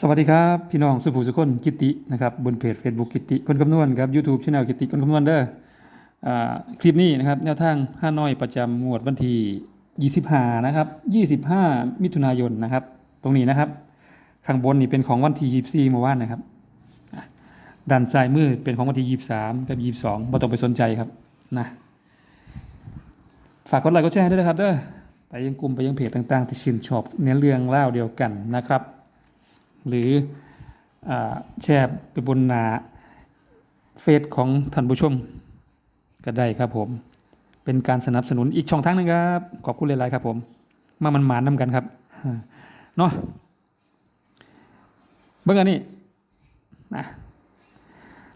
สวัสดีครับ พี่น้องสุภูสุคนกิตตินะครับบนเพจ Facebook กิตติคนคำนวณครับ YouTube ช่องกิตติคนคำนวณเด้ออคลิปนี้นะครับแนวทางห้าน้อยประจำงวดวันที่25นะครับ25 มิถุนายนนะครับ ตรงนี้นะครับ ข้างบนนี่เป็นของวันที่24เมื่อวานนะครับด้านซ้ายมือเป็นของวันที่23กับ22บ่ต้องไปสนใจครับนะฝากกดไลค์กดแชร์ด้วยนะครับเด้อไปยังกลุ่มไปยังเพจต่างๆ ที่ชื่นชอบเนื้อเรื่องเล่าเดียวกันนะครับ หรืออแชร์ไปบนหน้าเฟซของท่านผู้ชมก็ได้ครับผม เป็นการสนับสนุนอีกช่องทางหนึงครับ ขอบคุณหลาย ๆ ครับผม มามันหมานนำกันครับเนาะเบิ่งอันนี้นะ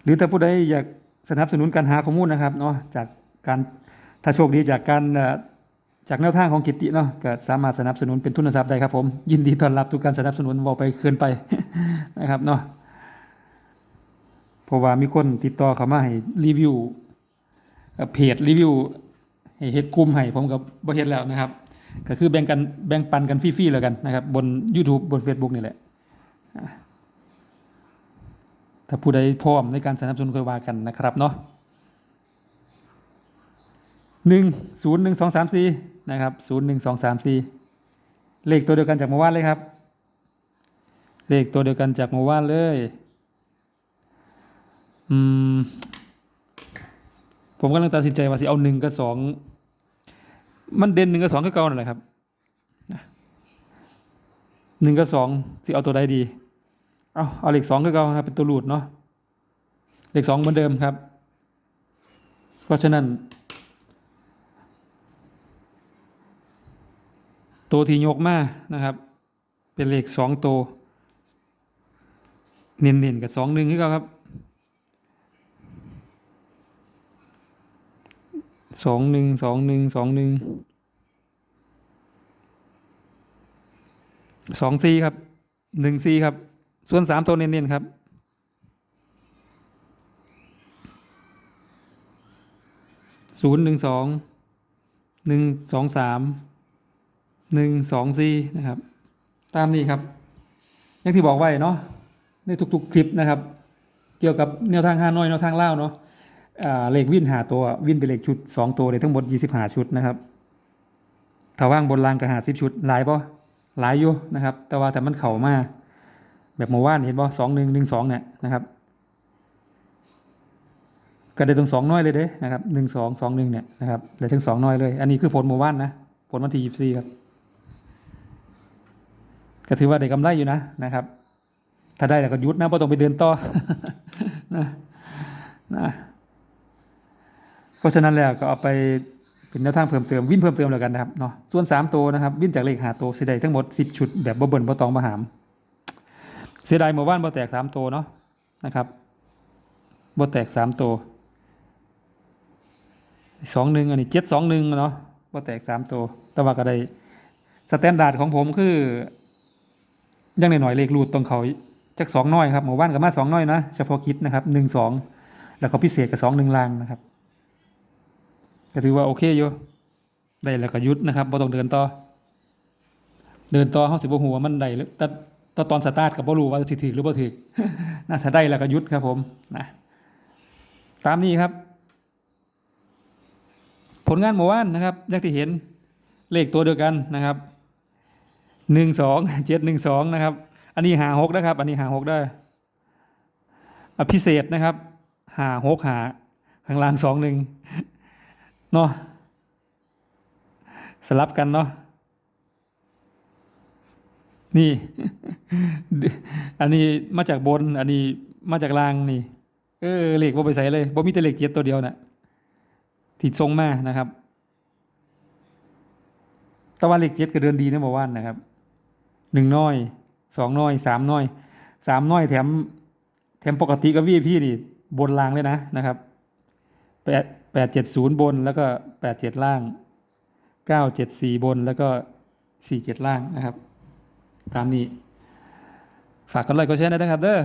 หรือถ้าผู้ใดอยากสนับสนุนการหาข้อมูลนะครับเนาะจากการถ้าโชคดีจากการ จากแนวทางของกิตติเนาะก็สามารถสนับสนุนเป็นทุนทรัพย์ได้ครับผม ยินดีต้อนรับทุกการสนับสนุนบอกไปเคืนไปนะครับเนาะเพราะว่ามีคนติดต่อเข้ามาให้รีวิวเพจรีวิวให้เฮ็ดกลุ่มให้ผมกับบ่เฮ็ดแล้วนะครับ ก็คือแบ่งกันแบ่งปันกันฟรีๆแล้วกันนะครับ บน YouTube บน Facebook นี่แหละถ้าผู้ใดพร้อมในการสนับสนุนก็ว่ากันนะครับเนาะหนึ่งศูนย์หนึ่งสองสามสี่ นะครับศูนย์หนึ่งสองสามสี่เลขตัวเดียวกันจากเมื่อวานเลยครับ เลขตัวเดียวกันจากเมื่อวานเลยอืมผมกำลังตัดสินใจว่าสิเอาหนึ่งกับสองมันเด่นหนึ่งกับสองก็เก่านั่นแหละครับหนึ่งกับสองสิเอาตัวใดดี เอาเอาเลขสองก็เก่าครับเป็นตัวหลุดเนาะเลขสองเหมือนเดิมครับ เพราะฉะนั้น ตัวที่ยกมานะครับ เป็นเลขสองตัวเน้นๆกับสองหนึ่งคือเก่ครับสองหนึ่งสองหนึ่งสองหนึ่งสองสี่ครับหนึ่งสี่ครับ ส่วนสามตัวเน้นๆครับศูนย์หนึ่งสองหนึ่งสองสาม หนึ่งสองสี่นะครับ ตามนี้ครับ อย่างที่บอกไว้เนาะในทุกๆคลิปนะครับ เกี่ยวกับแนวทางห้าน้อยแนวทางเล่าเนาะเลขวิ่นหาตัววิ่นเป็นเลขชุดสองตัวเลยทั้งหมดยี่สิบหาชุดนะครับถ้าว่างบนรางก็หาสิบชุดหลายป่หลายอยู่นะครับ แต่ว่าแต่มันเข่ามาแบบเมื่อวานเห็นป่สองหนึ่งหนึ่งสองเนี่ยนะครับก็ได้ตรงสองน้อยเลยเด้นะครับหนึ่งสองสองหนึ่งเนี่ยนะครับได้ถึงสองน้อยเลย อันนี้คือผลเมื่อวานนะ ผลวันที่ยี่สิบสี่ครับ ก็ถือว่าได้กำไรอยู่นะนะครับ ถ้าได้แล้วก็ยุดนะเพราะต้องไปเดินต่อนะนะเพราะฉะนั้นแล้วก็เอาไปเป็นแนวทางเพิ่มเติมวิ่นเพิ่มเติมแล้วกันนะครับเนาะส่วนสามตัวนะครับ วิ่นจากเลขหาตัวเสียดายทั้งหมดสิบชุดแบบบ่เบิ่นบ่ตองบ่หาม เสียดายเมื่อวานบ่แตกสามตัวเนาะนะครับบ่แตกสามตัวสองหนึ่งอันนี้เจ็ดสองหนึ่งเนาะบ่แตกสามตัวแต่ว่าก็ได้สแตนดาร์ดของผมคือ ยังหน่อยๆเลขรูดตรงเขาจักสองน้อยครับเมื่อวานก็มาสองน้อยนะเฉพาะคิดนะครับหนึ่งสองแล้วก็พิเศษกับสองหนึ่งลางนะครับก็ถือว่าโอเคอยู่ได้แล้วก็ยุดนะครับบ่ต้องเดินต่อ เดินต่อเฮาสิบ่ฮู้ว่ามันได้แต่แต่ตอนสตาร์ทก็บ่รู้ว่าสิถึกหรือบ่ถึกนะถ้าได้แล้วก็ยุดครับผมนะตามนี้ครับ ผลงานเมื่อวานนะครับอย่างที่เห็นเลขตัวเดียวกันนะครับ หนึ่งสองเจ็ดหนึ่งสองนะครับ อันนี้หาหกนะครับ อันนี้หาหกได้พิเศษนะครับ หาหกหาข้างล่างสองหนึ่งเนาะสลับกันเนาะนี่ อันนี้มาจากบน อันนี้มาจากล่างนี่ เออเหลขบ่ไปใส่เลยบ่มีแต่เหลขเจ็ดตัวเดียวน่ะที่ทรงมานะครับแตะวันเหลขเจ็ดก็เดินดีนะบอวานนะครับ หนึ่งน้อยสองน้อยสามน้อยสามน้อยแถม แถมปกติก็วีพี่นี่บนล่างเลยนะนะครับแปดแปดเจ็ดศูนย์บนแล้วก็แปดเจ็ดล่างเก้าเจ็ดสี่บนแล้วก็สี่เจ็ดล่างนะครับ ตามนี้ ฝากกันไลค์กดแชร์ด้นะครับเด้อ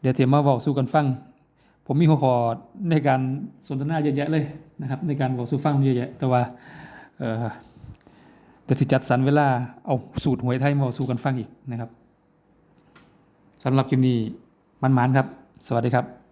เดี๋ยวเจมมาบอกสู้กันฟัง ผมมีหัวข้อในการสนทนาเยอะแยะเลยนะครับ ในการบอกสู้ฟังเยอะแยะแต่ว่า เดี๋สิจัดสรรเวลาเอาสูตรหวยไทยมาสู้กันฟังอีกนะครับสำหรับคลิปนี้มันมานครับ สวัสดีครับ